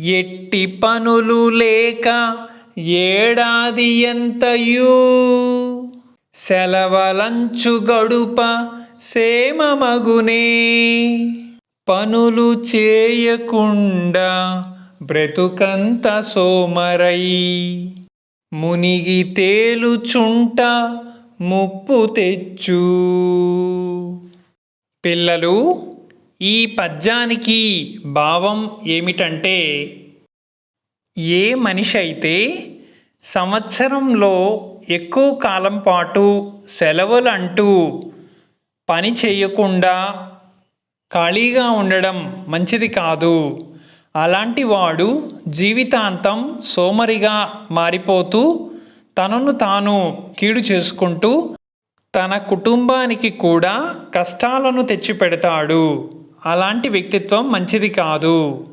ఎట్టి పనులు లేక ఏడాది ఎంతయూ? సెలవలంచు గడుప సేమమగునే పనులు చేయకుండా బ్రతుకంత సోమరై. మునిగి తేలుచుంట ముప్పు తెచ్చు. పిల్లలు ఈ పద్యానికి భావం ఏమిటంటే ఏ మనిషి అయితే సంవత్సరంలో ఎక్కువ కాలం పాటు సెలవులు అంటూ పని చేయకుండా ఖాళీగా ఉండడం మంచిది కాదు. అలాంటి వాడు జీవితాంతం సోమరిగా మారిపోతూ తనను తాను కీడు చేసుకుంటూ తన కుటుంబానికి కూడా కష్టాలను తెచ్చిపెడతాడు. అలాంటి వ్యక్తిత్వం మంచిది కాదు.